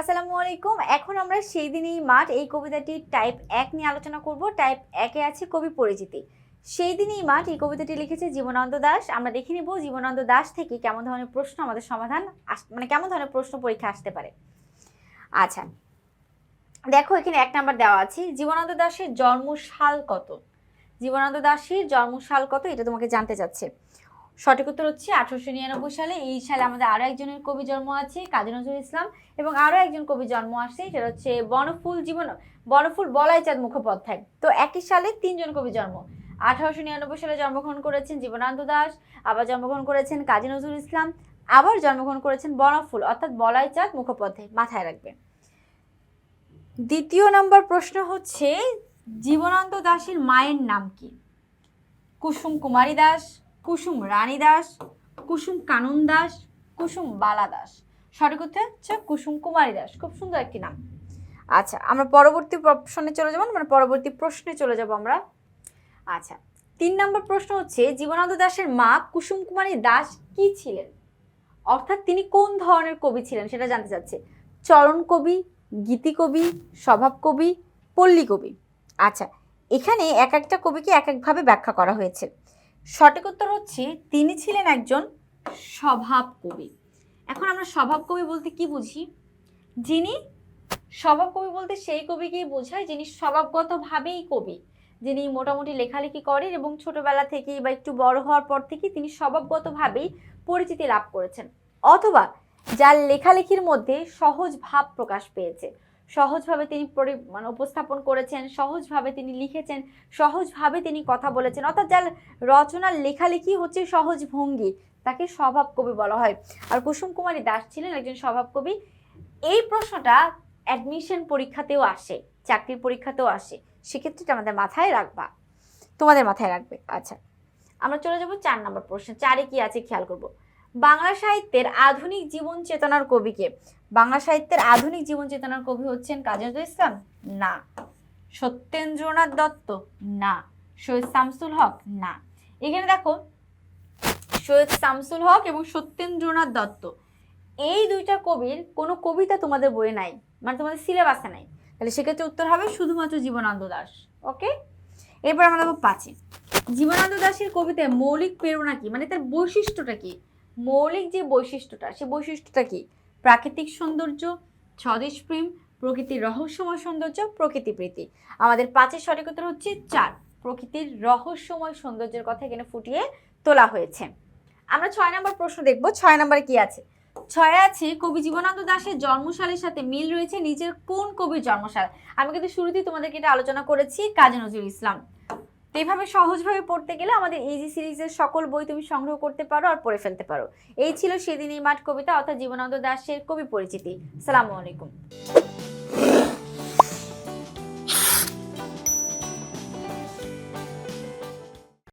আসসালামু আলাইকুম। এখন আমরা সেই দিনই মাঠ, এই কবিতাটি টাইপ এক নিয়ে আলোচনা করব। টাইপ একে আছে কবি পরিচিতি। সেই দিনই মাঠ, এই কবিতাটি লিখেছে জীবনানন্দ দাস। আমরা দেখে নিব জীবনানন্দ দাস থেকে কেমন ধরনের প্রশ্ন আমাদের সমাধান মানে কেমন ধরনের প্রশ্ন পরীক্ষা আসতে পারে। আচ্ছা দেখো এখানে এক নাম্বার দেওয়া আছে। জীবনানন্দ দাসের জন্মসাল কত? জীবনানন্দ দাসের জন্মসাল কত? এটা তোমাকে জানতে চাচ্ছে। সঠিক উত্তর হচ্ছে আঠারোশো নিরানব্বই সালে। এই সালে আমাদের আরও একজনের কবি জন্ম আছে, কাজী নজরুল ইসলাম, এবং আরও একজন কবি জন্ম আসছে সেটা হচ্ছে বনফুল জীবন, বনফুল বলাইচাঁদ মুখোপাধ্যায়। তো একই সালে তিনজন কবি জন্ম। আঠারোশো নিরানব্বই সালে জন্মগ্রহণ করেছেন জীবনানন্দ দাস, আবার জন্মগ্রহণ করেছেন কাজী নজরুল ইসলাম, আবার জন্মগ্রহণ করেছেন বনফুল, অর্থাৎ বলাইচাঁদ মুখোপাধ্যায়, মাথায় রাখবে দ্বিতীয় নম্বর প্রশ্ন হচ্ছে, জীবনানন্দ দাসের মায়ের নাম কি? কুসুম কুমারী দাস কুসুম রানী দাস, কুসুম কানন দাস, কুসুম বালা দাস। সঠিক উত্তর হচ্ছে কুসুম কুমারী দাস। খুব সুন্দর একটি নাম। আচ্ছা আমরা পরবর্তী প্রশ্নে চলে যাব মানে পরবর্তী প্রশ্নে চলে যাব আমরা। আচ্ছা তিন নম্বর প্রশ্ন হচ্ছে, জীবনানন্দ দাসের মা কুসুম কুমারী দাস কি ছিলেন? অর্থাৎ তিনি কোন ধরনের কবি ছিলেন সেটা জানতে চাচ্ছে। চরণ কবি, গীতি কবি, স্বভাব কবি, পল্লী কবি। আচ্ছা এখানে এক একটা কবিকে এক একভাবে ব্যাখ্যা করা হয়েছে। সঠিক উত্তর হচ্ছে তিনি ছিলেন একজন স্বভাব কবি এখন আমরা স্বভাব কবি বলতে কি বুঝি? যিনি স্বভাব কবি বলতে সেই কবিকেই বোঝায় যিনি স্বভাবগতভাবেই কবি। যিনি মোটামুটি লেখালেখি করেন এবং ছোটবেলা থেকেই বা একটু বড় হওয়ার পর থেকেই তিনি স্বভাবগতভাবেই পরিচিতি লাভ করেছেন। অথবা যার লেখালেখির মধ্যে সহজ ভাব প্রকাশ পেয়েছে। সহজভাবে তিনি মানে উপস্থাপন করেছেন, সহজভাবে তিনি লিখেছেন, সহজভাবে তিনি কথা বলেছেন। অর্থাৎ যার রচনার লেখালেখি হচ্ছে সহজ ভঙ্গি, তাকে স্বভাব কবি বলা হয়। আর কুসুম কুমারী দাস ছিলেন একজন স্বভাব কবি। এই প্রশ্নটা অ্যাডমিশন পরীক্ষাতেও আসে, চাকরির পরীক্ষাতেও আসে। সেক্ষেত্রে আমাদের মাথায় রাখবা। তোমাদের মাথায় রাখবে। আচ্ছা আমরা চলে যাব চার নম্বর প্রশ্ন। চারে কি আছে? খেয়াল করব। বাংলা সাহিত্যের আধুনিক জীবন চেতনার কবিকে। বাংলা সাহিত্যের আধুনিক জীবন চেতনার কবি হচ্ছেন কাজী নজরুল ইসলাম? না। সত্যেন্দ্রনাথ দত্ত? না। সৈয়দ শামসুল হক? না। এখানে দেখো, সৈয়দ শামসুল হক এবং সত্যেন্দ্রনাথ দত্ত। এই দুইটা কবির কোনো কবিতা তোমাদের বইয়ে নাই মানে তোমাদের সিলেবাসে নাই। তাহলে সেক্ষেত্রে উত্তর হবে শুধুমাত্র জীবনানন্দ দাস, ওকে? এরপর আমরা দেখব পাঁচে। জীবনানন্দ দাসের কবিতায় মৌলিক প্রেরণা কি? মানে তার বৈশিষ্ট্যটা কি? মৌলিক যে বৈশিষ্ট্যটা, সে বৈশিষ্ট্যটা কি? প্রাকৃতিক সৌন্দর্য, স্বদেশ প্রেম, প্রকৃতির রহস্যময় সৌন্দর্য, প্রকৃতি প্রীতি। আমাদের পাঁচের সঠিক হচ্ছে চার। প্রকৃতির রহস্যময় সৌন্দর্যের কথা এখানে ফুটিয়ে তোলা হয়েছে। আমরা ছয় নম্বর প্রশ্ন দেখব, ছয় নম্বরে কি আছে? ছয় আছে, কবি জীবনানন্দ দাশের জন্মসালের সাথে মিল রয়েছে নিজের কোন কবির জন্মসাল আমি কিন্তু শুরুতেই তোমাদেরকে এটা আলোচনা করেছি, কাজী নজরুল ইসলাম। তো এইভাবে সহজভাবে পড়তে গেলে আমাদের ইজি সিরিজের সকল বই তুমি সংগ্রহ করতে পারো আর পড়ে ফেলতে পারো। এই ছিল সেদিন এই মাঠ কবিতা, অর্থাৎ জীবনানন্দ দাসের কবি পরিচিতি। সালামু আলাইকুম।